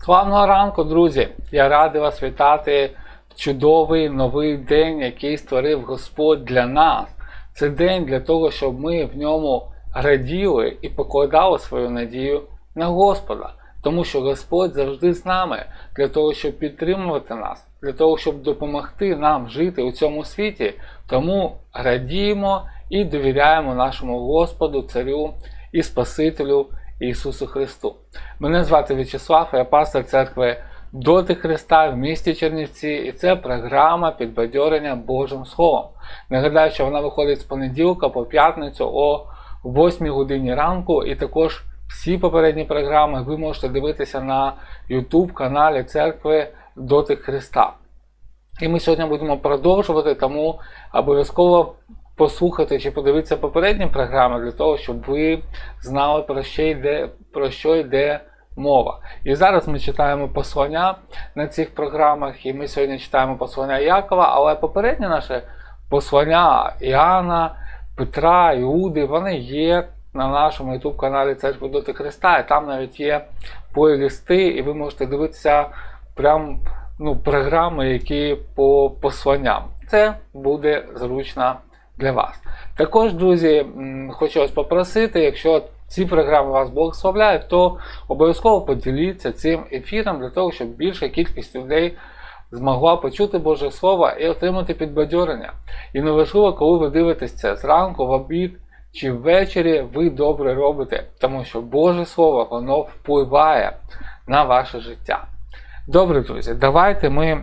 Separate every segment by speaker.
Speaker 1: Славного ранку, друзі! Я радий вас вітати в чудовий новий день, який створив Господь для нас. Це день для того, щоб ми в ньому раділи і покладали свою надію на Господа. Тому що Господь завжди з нами для того, щоб підтримувати нас, для того, щоб допомогти нам жити у цьому світі. Тому радіємо і довіряємо нашому Господу, Царю і Спасителю Ісусу Христу. Мене звати В'ячеслав, я пастор церкви Доти Христа в місті Чернівці, і це програма підбадьорення Божим Словом. Нагадаю, що вона виходить з понеділка по п'ятницю о 8 годині ранку, і також всі попередні програми ви можете дивитися на YouTube каналі церкви Доти Христа. І ми сьогодні будемо продовжувати, тому обов'язково послухати чи подивитися попередні програми для того, щоб ви знали про що йде, про що йде мова. І зараз ми читаємо послання на цих програмах, і ми сьогодні читаємо послання Якова, але попереднє наше послання Іоанна, Петра, Іуди, вони є на нашому YouTube каналі Церкви Доти Христа, і там навіть є плейлисти, і ви можете дивитися прям ну, програми, які по посланням. Це буде зручно для вас. Також, друзі, хочу вас попросити, якщо ці програми вас благословляють, то обов'язково поділіться цим ефіром для того, щоб більша кількість людей змогла почути Боже Слово і отримати підбадьорення. І неважливо, коли ви дивитесь це зранку, в обід чи ввечері, ви добре робите, тому що Боже Слово воно впливає на ваше життя. Добре, друзі, давайте ми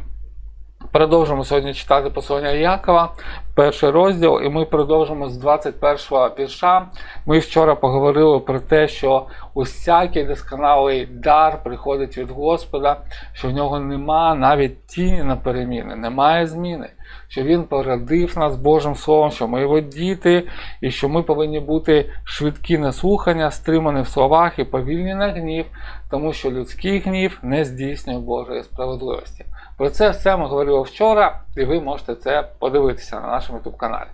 Speaker 1: продовжимо сьогодні читати послання Якова, перший розділ, і ми продовжимо з 21-го вірша. Ми вчора поговорили про те, що усякий досконалий дар приходить від Господа, що в нього нема навіть тіні на переміни, немає зміни. Що він породив нас Божим Словом, що ми його діти, і що ми повинні бути швидкі на слухання, стримані в словах і повільні на гнів, тому що людський гнів не здійснює Божої справедливості. Про це все ми говорили вчора, і ви можете це подивитися на нашому YouTube каналі.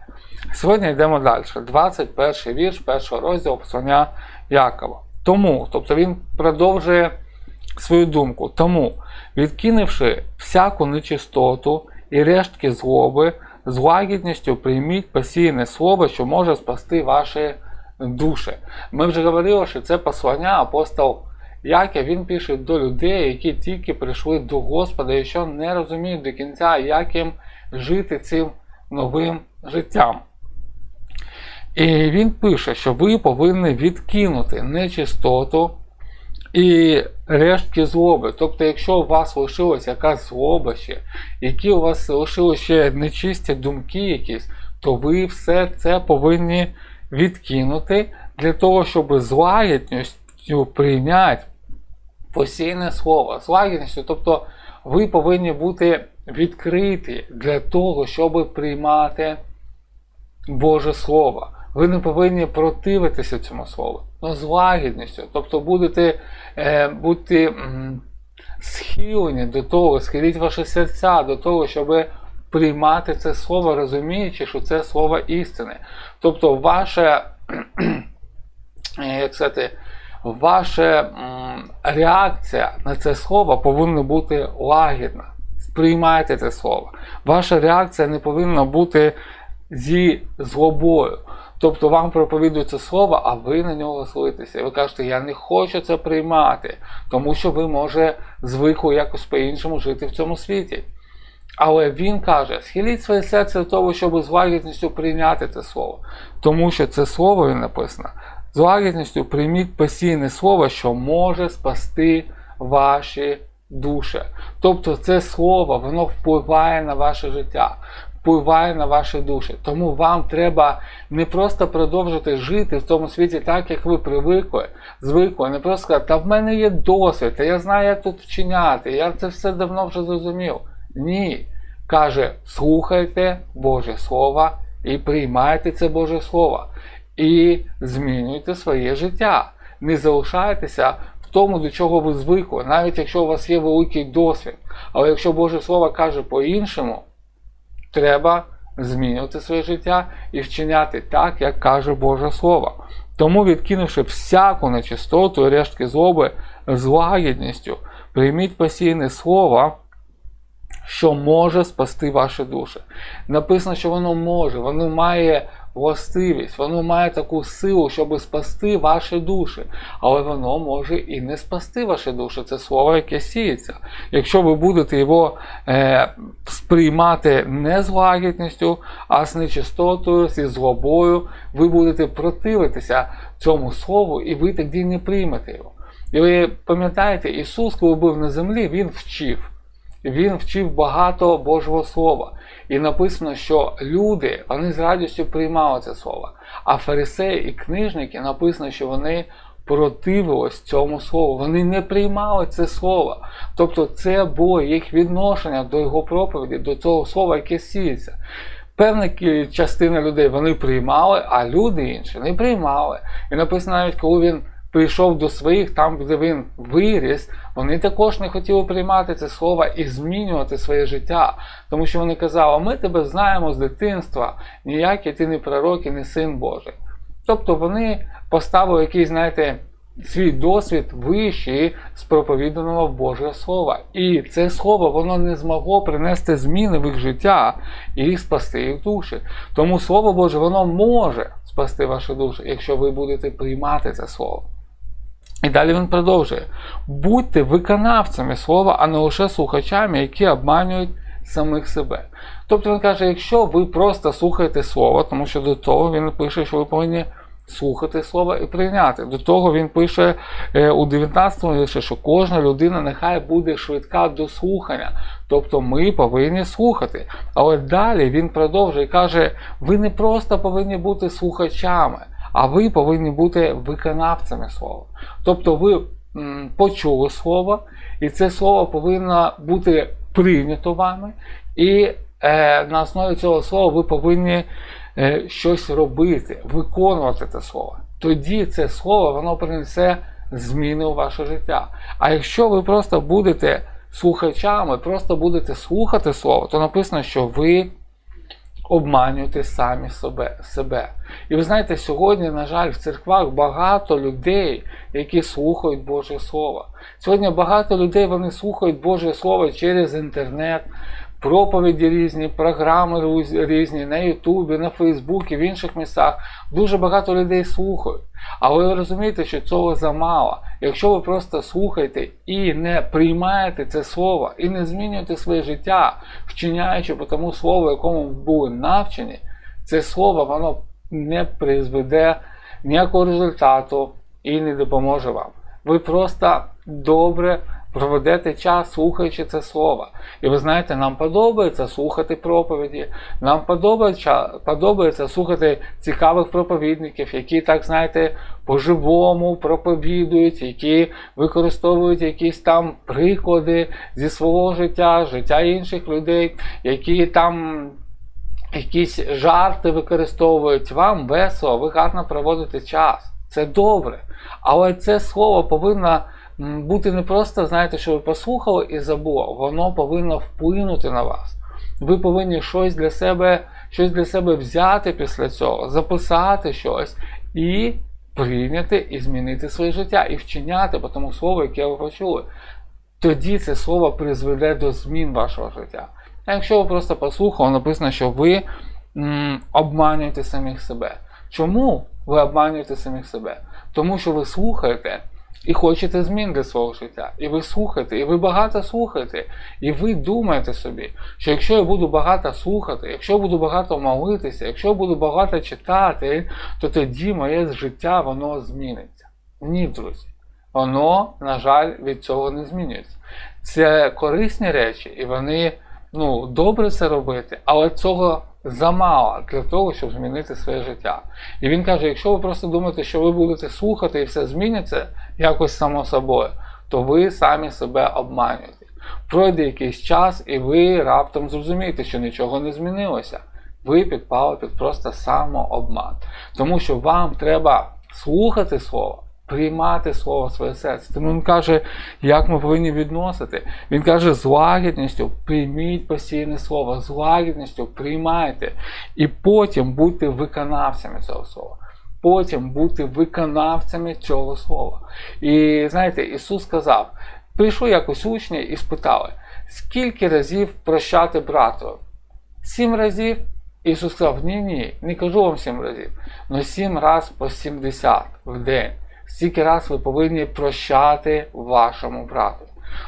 Speaker 1: Сьогодні йдемо далі. 21 вірш першого розділу послання Якова. Тому, тобто він продовжує свою думку. Тому, відкинувши всяку нечистоту і рештки злоби, з лагідністю прийміть посіяне слово, що може спасти ваші душі. Ми вже говорили, що це послання апостол Яків, він пише до людей, які тільки прийшли до Господа і що не розуміють до кінця, як їм жити цим новим життям. І він пише, що ви повинні відкинути нечистоту і рештки злоби. Тобто, якщо у вас лишилась якась злоба ще, які у вас лишились ще нечисті думки якісь, то ви все це повинні відкинути для того, щоб з прийняти постійне слово. З лагідністю, тобто ви повинні бути відкриті для того, щоб приймати Боже Слово. Ви не повинні противитися цьому слову, але з лагідністю. Тобто будете е, бути схилені до того, схиліть ваші серця до того, щоб приймати це слово, розуміючи, що це слово істини. Тобто, ваша, як сказати, ваша реакція на це слово повинна бути лагідна. Сприймайте це слово. Ваша реакція не повинна бути зі злобою. Тобто вам проповідується слово, а ви на нього злитеся. Ви кажете, я не хочу це приймати, тому що ви, може, звикли якось по-іншому жити в цьому світі. Але він каже: схиліть своє серце до того, щоб з лагідністю прийняти це слово. Тому що це слово він написано. З лагідністю прийміть постійне слово, що може спасти ваші душі. Тобто це слово, воно впливає на ваше життя, впливає на ваші душі. Тому вам треба не просто продовжити жити в цьому світі так, як ви привикли, звикли, не просто сказати, та в мене є досвід, та я знаю, як тут вчиняти, я це все давно вже зрозумів. Ні. Каже, слухайте Боже Слово і приймайте це Боже Слово. І змінюйте своє життя. Не залишайтеся в тому, до чого ви звикли, навіть якщо у вас є великий досвід. Але якщо Боже Слово каже по-іншому, треба змінювати своє життя і вчиняти так, як каже Боже Слово. Тому, відкинувши всяку нечистоту і рештки злоби з лагідністю, прийміть постійне слово, що може спасти ваші душі. Написано, що воно може, воно має властивість, воно має таку силу, щоб спасти ваші душі. Але воно може і не спасти ваші душі. Це слово, яке сіється. Якщо ви будете його е, сприймати не з лагідністю, а з нечистотою, зі злобою, ви будете противитися цьому слову, і ви тоді не приймете його. І ви пам'ятаєте, Ісус, коли був на землі, Він вчив. Він вчив багато Божого Слова. І написано, що люди вони з радістю приймали це слово. А фарисеї і книжники написано, що вони противились цьому слову. Вони не приймали це слово. Тобто це було їх відношення до його проповіді, до цього слова, яке сіється. Певна частина людей вони приймали, а люди інші не приймали. І написано навіть, коли він прийшов до своїх, там, де він виріс, вони також не хотіли приймати це слово і змінювати своє життя. Тому що вони казали, ми тебе знаємо з дитинства, ніякий ти не пророк і не син Божий. Тобто вони поставили якийсь, знаєте, свій досвід вищий з проповіданого Божого Слова. І це слово воно не змогло принести зміни в їх життя і спасти їх душі. Тому Слово Боже, воно може спасти ваші душі, якщо ви будете приймати це слово. І далі він продовжує: будьте виконавцями слова, а не лише слухачами, які обманюють самих себе. Тобто він каже, якщо ви просто слухаєте слово, тому що до того він пише, що ви повинні слухати слово і прийняти. До того він пише е, у 19 му вірші, що кожна людина нехай буде швидка до слухання. Тобто ми повинні слухати. Але далі він продовжує і каже: ви не просто повинні бути слухачами а ви повинні бути виконавцями слова. Тобто ви почули слово, і це слово повинно бути прийнято вами, і е, на основі цього слова ви повинні е, щось робити, виконувати це слово. Тоді це слово воно принесе зміни у ваше життя. А якщо ви просто будете слухачами, просто будете слухати слово, то написано, що ви обманюєте самі себе. себе. І ви знаєте, сьогодні, на жаль, в церквах багато людей, які слухають Боже Слово. Сьогодні багато людей вони слухають Боже Слово через інтернет, проповіді різні, програми різні на Ютубі, на Фейсбуці, в інших місцях. Дуже багато людей слухають. Але ви розумієте, що цього замало. Якщо ви просто слухаєте і не приймаєте це слово, і не змінюєте своє життя, вчиняючи по тому слову, якому були навчені, це слово воно не призведе ніякого результату і не допоможе вам. Ви просто добре проведете час, слухаючи це слово. І ви знаєте, нам подобається слухати проповіді, нам подобається подобається слухати цікавих проповідників, які, так знаєте, по-живому проповідують, які використовують якісь там приклади зі свого життя, життя інших людей, які там. Якісь жарти використовують вам весело, ви гарно проводите час. Це добре. Але це слово повинно бути не просто, знаєте, що ви послухали і забули, воно повинно вплинути на вас. Ви повинні щось для себе щось для себе взяти після цього, записати щось і прийняти і змінити своє життя, і вчиняти по тому слову, яке ви почули. Тоді це слово призведе до змін вашого життя. А якщо ви просто послухали, написано, що ви м, обманюєте самих себе. Чому ви обманюєте самих себе? Тому що ви слухаєте і хочете змін для свого життя. І ви слухаєте, і ви багато слухаєте. І ви думаєте собі, що якщо я буду багато слухати, якщо я буду багато молитися, якщо я буду багато читати, то тоді моє життя воно зміниться. Ні, друзі. Воно, на жаль, від цього не змінюється. Це корисні речі, і вони ну, добре це робити, але цього замало для того, щоб змінити своє життя. І він каже: якщо ви просто думаєте, що ви будете слухати і все зміниться якось само собою, то ви самі себе обманюєте. Пройде якийсь час, і ви раптом зрозумієте, що нічого не змінилося. Ви підпали під просто самообман. Тому що вам треба слухати слово приймати слово своє серце. Тому він каже, як ми повинні відносити. Він каже, з лагідністю прийміть постійне слово, з лагідністю приймайте. І потім будьте виконавцями цього слова. Потім бути виконавцями цього слова. І знаєте, Ісус сказав: Прийшли якось учні і спитали, скільки разів прощати брату? Сім разів? Ісус сказав, ні, ні, не кажу вам сім разів, але сім раз по 70 в день. Стільки раз ви повинні прощати вашому брату.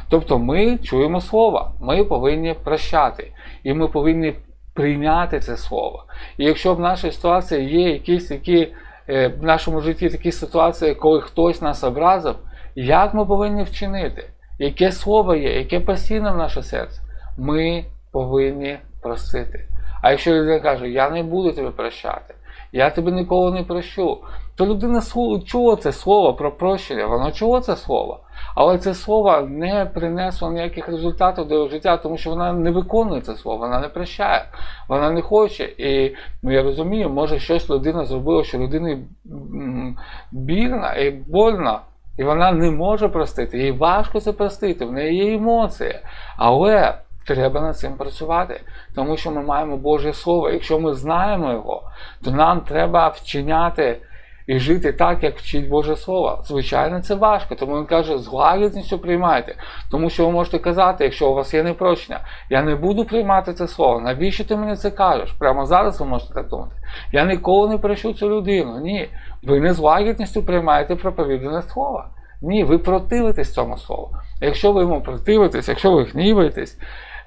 Speaker 1: Тобто ми чуємо слово, ми повинні прощати, і ми повинні прийняти це слово. І якщо в нашій ситуації є якісь такі е, в нашому житті такі ситуації, коли хтось нас образив, як ми повинні вчинити? Яке слово є, яке постійно в наше серце? Ми повинні простити. А якщо людина каже, я не буду тебе прощати, я тебе ніколи не прощу, то людина чула це слово про прощення, вона чула це слово. Але це слово не принесло ніяких результатів до його життя, тому що вона не виконує це слово, вона не прощає, вона не хоче. І ну, я розумію, може щось людина зробила, що людині м, більно і больно, і вона не може простити. Їй важко це простити, в неї є емоції. Але треба над цим працювати, тому що ми маємо Боже Слово. Якщо ми знаємо його, то нам треба вчиняти і жити так, як вчить Боже Слово. Звичайно, це важко, тому він каже, з лагідністю приймайте. Тому що ви можете казати, якщо у вас є непрочення, я не буду приймати це слово. Навіщо ти мені це кажеш? Прямо зараз ви можете так думати. Я ніколи не прощу цю людину. Ні. Ви не з лагідністю приймаєте проповідане слово. Ні, ви противитесь цьому слову. Якщо ви йому противитесь, якщо ви гніваєтесь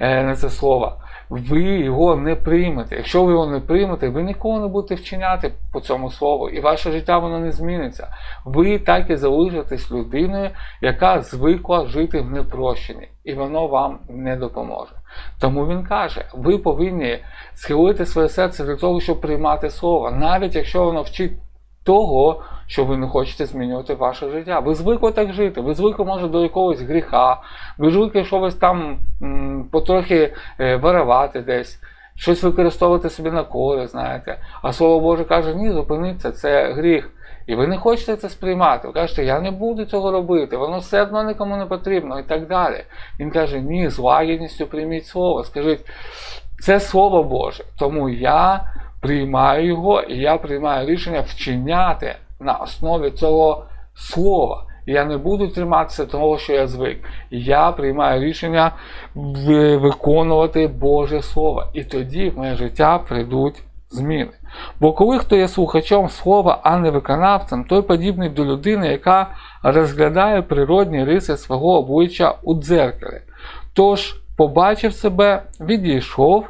Speaker 1: на це слово, ви його не приймете. Якщо ви його не приймете, ви ніколи не будете вчиняти по цьому слову, і ваше життя воно не зміниться. Ви так і залишитесь людиною, яка звикла жити в непрощенні, і воно вам не допоможе. Тому він каже: ви повинні схилити своє серце для того, щоб приймати слово, навіть якщо воно вчить того, що ви не хочете змінювати ваше життя. Ви звикли так жити, ви звикли, може, до якогось гріха, ви звикли щось там м, потрохи е, виривати десь, щось використовувати собі на користь, знаєте. А слово Боже каже, ні, зупиниться, це гріх. І ви не хочете це сприймати. Ви кажете, я не буду цього робити, воно все одно нікому не потрібно і так далі. Він каже, ні, з лагідністю прийміть слово. Скажіть, це слово Боже, тому я приймаю його і я приймаю рішення вчиняти на основі цього слова. Я не буду триматися того, що я звик. Я приймаю рішення виконувати Боже Слово. І тоді в моє життя прийдуть зміни. Бо коли хто є слухачом слова, а не виконавцем, той подібний до людини, яка розглядає природні риси свого обличчя у дзеркалі. Тож, побачив себе, відійшов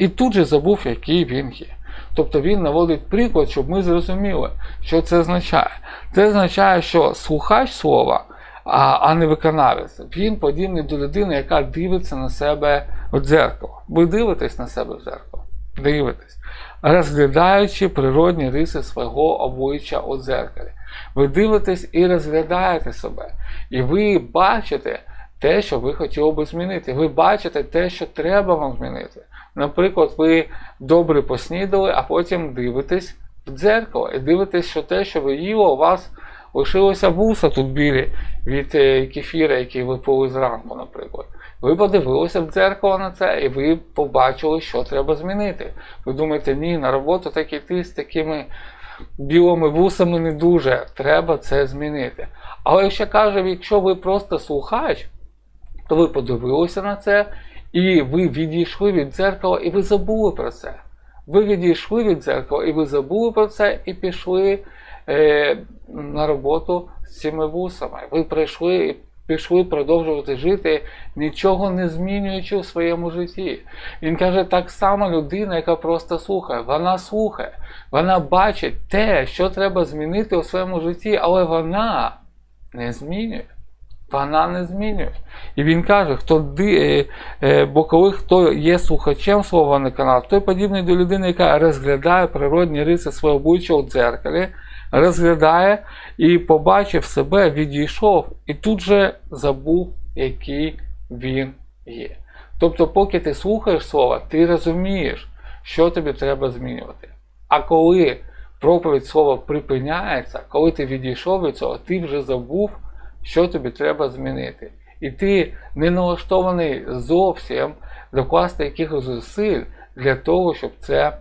Speaker 1: і тут же забув, який він є. Тобто він наводить приклад, щоб ми зрозуміли, що це означає. Це означає, що слухач слова, а, а не виконавець, він подібний до людини, яка дивиться на себе в дзеркало. Ви дивитесь на себе в дзеркало? Дивитесь. Розглядаючи природні риси свого обличчя у дзеркалі. Ви дивитесь і розглядаєте себе. І ви бачите те, що ви хотіли би змінити. Ви бачите те, що треба вам змінити. Наприклад, ви добре поснідали, а потім дивитесь в дзеркало і дивитесь, що те, що ви їли, у вас лишилося вуса тут білі від е, кефіра, який ви пили зранку, наприклад. Ви подивилися в дзеркало на це, і ви побачили, що треба змінити. Ви думаєте, ні, на роботу так іти з такими білими вусами не дуже. Треба це змінити. Але якщо каже, якщо ви просто слухач, то ви подивилися на це, і ви відійшли від дзеркала, і ви забули про це. Ви відійшли від дзеркала, і ви забули про це, і пішли е, на роботу з цими вусами. Ви прийшли і пішли продовжувати жити, нічого не змінюючи у своєму житті. Він каже, так само людина, яка просто слухає, вона слухає, вона бачить те, що треба змінити у своєму житті, але вона не змінює. Вона не змінює. І він каже, хто ди, е, е, бо коли хто є слухачем слова не канал, той подібний до людини, яка розглядає природні риси свого обличчя у дзеркалі, розглядає і побачив себе, відійшов, і тут же забув, який він є. Тобто, поки ти слухаєш слова, ти розумієш, що тобі треба змінювати. А коли проповідь слова припиняється, коли ти відійшов від цього, ти вже забув, що тобі треба змінити. І ти не налаштований зовсім докласти якихось зусиль для того, щоб це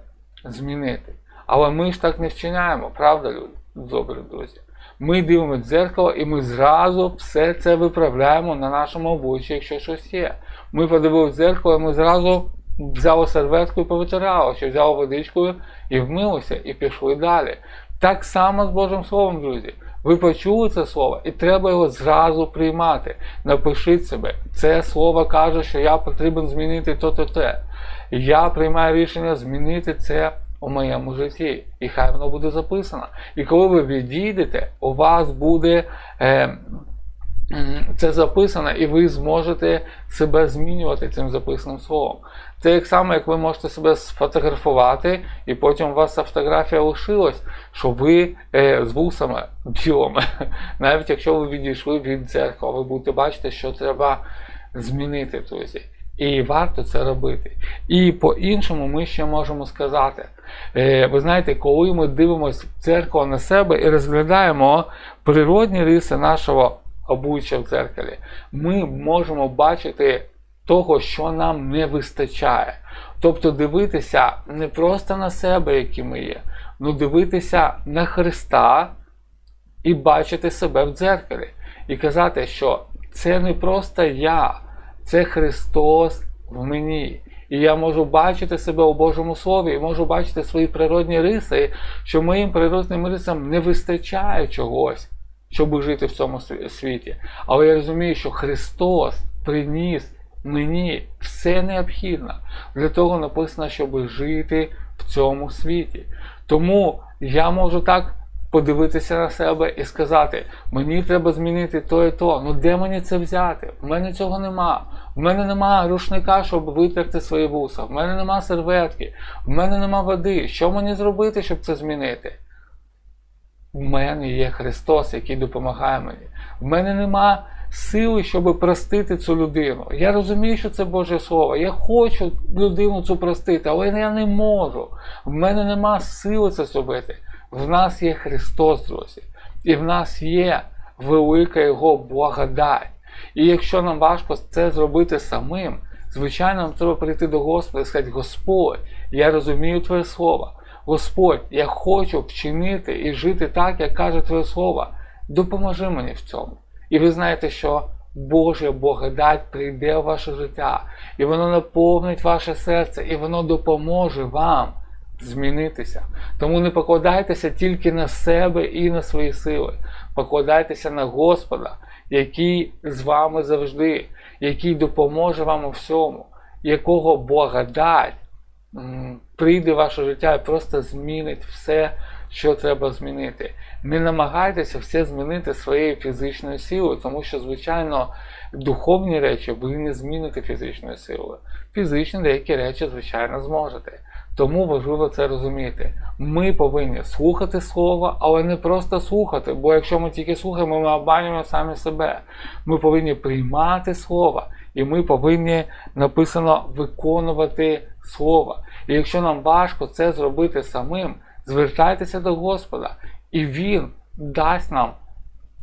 Speaker 1: змінити. Але ми ж так не вчиняємо, правда, люди? Добрі друзі. Ми дивимося в дзеркало і ми зразу все це виправляємо на нашому обличчі, якщо щось є. Ми подивилися в дзеркало, і ми зразу взяли серветку і повитирали, чи взяли водичкою і вмилися, і пішли далі. Так само з Божим Словом, друзі. Ви почули це слово, і треба його зразу приймати. Напишіть себе, це слово каже, що я потрібен змінити то-то те. Я приймаю рішення змінити це у моєму житті. І хай воно буде записано. І коли ви відійдете, у вас буде. Е, це записано, і ви зможете себе змінювати цим записаним словом. Це як само, як ви можете себе сфотографувати, і потім у вас ця фотографія лишилась, що ви е, з вусами білими. Навіть якщо ви відійшли від дзеркала, ви будете бачити, що треба змінити, друзі. І варто це робити. І по-іншому ми ще можемо сказати. Е, ви знаєте, коли ми дивимося в на себе і розглядаємо природні риси нашого обличчя в дзеркалі, ми можемо бачити того, що нам не вистачає. Тобто дивитися не просто на себе, які ми є, але дивитися на Христа і бачити себе в дзеркалі. І казати, що це не просто я, це Христос в мені. І я можу бачити себе у Божому Слові, і можу бачити свої природні риси, що моїм природним рисам не вистачає чогось, щоб жити в цьому світі. Але я розумію, що Христос приніс мені все необхідно. Для того написано, щоб жити в цьому світі. Тому я можу так подивитися на себе і сказати, мені треба змінити то і то. Ну де мені це взяти? В мене цього нема. В мене нема рушника, щоб витерти свої вуса. В мене нема серветки, в мене нема води. Що мені зробити, щоб це змінити? В мене є Христос, який допомагає мені. В мене нема сили, щоб простити цю людину. Я розумію, що це Боже Слово. Я хочу людину цю простити, але я не можу. В мене нема сили це зробити. В нас є Христос, друзі. І в нас є велика Його благодать. І якщо нам важко це зробити самим, звичайно, нам треба прийти до Господа і сказати, Господь, я розумію Твоє Слово. Господь, я хочу вчинити і жити так, як каже Твоє Слово. Допоможи мені в цьому. І ви знаєте, що Божа благодать прийде в ваше життя, і воно наповнить ваше серце, і воно допоможе вам змінитися. Тому не покладайтеся тільки на себе і на свої сили. Покладайтеся на Господа, який з вами завжди, який допоможе вам у всьому, якого благодать прийде в ваше життя і просто змінить все, що треба змінити. Не намагайтеся все змінити своєю фізичною силою, тому що, звичайно, духовні речі ви не зміните фізичною силою. Фізичні деякі речі, звичайно, зможете. Тому важливо це розуміти. Ми повинні слухати слово, але не просто слухати, бо якщо ми тільки слухаємо, ми обманюємо самі себе. Ми повинні приймати слово, і ми повинні написано виконувати слово. І якщо нам важко це зробити самим, звертайтеся до Господа, і Він дасть нам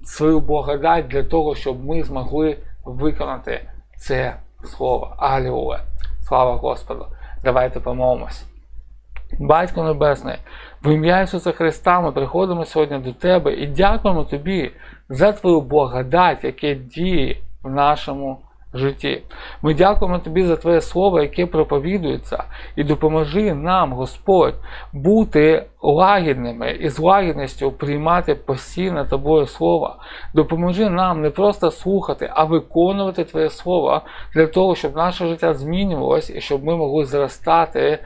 Speaker 1: свою благодать для того, щоб ми змогли виконати це слово. Алілуя! Слава Господу! Давайте помолимось. Батько Небесний, в ім'я Ісуса Христа ми приходимо сьогодні до Тебе і дякуємо Тобі за Твою благодать, яке діє в нашому житті. Ми дякуємо Тобі за Твоє Слово, яке проповідується, і допоможи нам, Господь, бути лагідними і з лагідністю приймати постійне Тобою Слово. Допоможи нам не просто слухати, а виконувати Твоє Слово для того, щоб наше життя змінювалося і щоб ми могли зростати.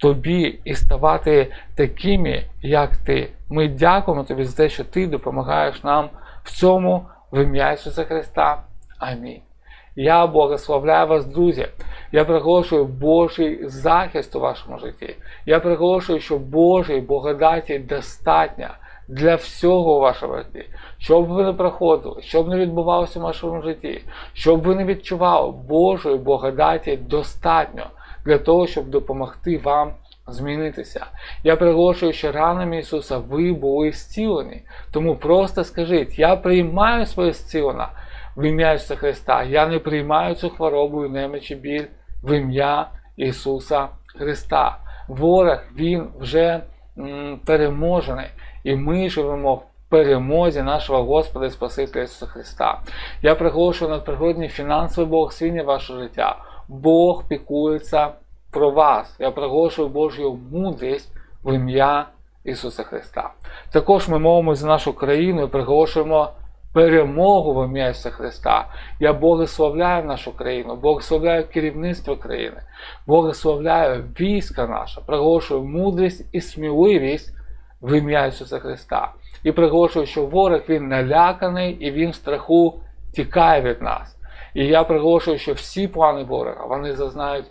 Speaker 1: Тобі і ставати такими, як ти. Ми дякуємо тобі за те, що ти допомагаєш нам в цьому в ім'я Ісуса Христа. Амінь. Я благословляю вас, друзі. Я приголошую Божий захист у вашому житті. Я приголошую, що Божий благодаті достатньо для всього у вашому житті. Щоб ви не проходили, щоб не відбувалося в вашому житті, щоб ви не відчували Божої благодаті достатньо для того, щоб допомогти вам змінитися. Я приголошую, що ранами Ісуса ви були зцілені. Тому просто скажіть, я приймаю своє зцілення в ім'я Ісуса Христа. Я не приймаю цю хворобу і неміч і біль в ім'я Ісуса Христа. Ворог, Він вже м, переможений, і ми живемо в перемозі нашого Господа і Спасителя Ісуса Христа. Я приголошую надприродний фінансовий благословіння в ваше життя. Бог пікується про вас. Я приголошую Божу мудрість в ім'я Ісуса Христа. Також ми мовимося за нашу країну і приголошуємо перемогу в ім'я Христа. Я благословляю нашу країну, благословляю керівництво країни, благословляю війська наше, приголошую мудрість і сміливість в ім'я Ісуса Христа. І приголошую, що ворог він наляканий і він в страху тікає від нас. І я приголошую, що всі плани ворога вони зазнають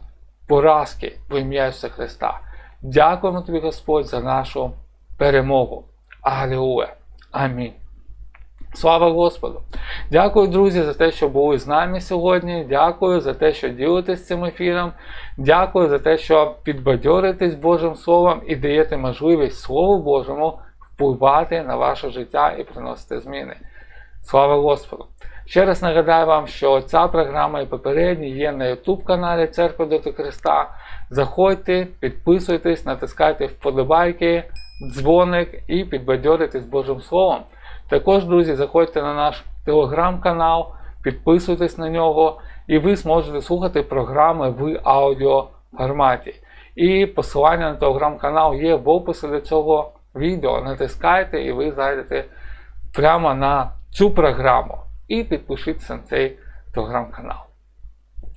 Speaker 1: поразки в ім'я Ісуса Христа. Дякуємо тобі, Господь, за нашу перемогу. Алілуя. Амінь. Слава Господу! Дякую, друзі, за те, що були з нами сьогодні. Дякую за те, що ділитесь цим ефіром. Дякую за те, що підбадьоритесь Божим Словом і даєте можливість Слову Божому впливати на ваше життя і приносити зміни. Слава Господу! Ще раз нагадаю вам, що ця програма і попередні є на YouTube каналі Церкви Доти Христа. Заходьте, підписуйтесь, натискайте вподобайки, дзвоник і підбадьоритесь Божим Словом. Також, друзі, заходьте на наш телеграм-канал, підписуйтесь на нього, і ви зможете слухати програми в аудіоформаті. І посилання на телеграм-канал є в описі до цього відео. Натискайте і ви зайдете прямо на цю програму. І підпишіться на цей телеграм-канал.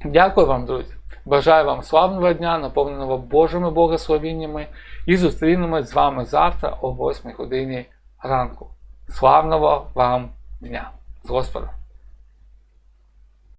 Speaker 1: Дякую вам, друзі! Бажаю вам славного дня, наповненого Божими благословіннями, і зустрінемось з вами завтра о 8 годині ранку. Славного вам дня! З Господом!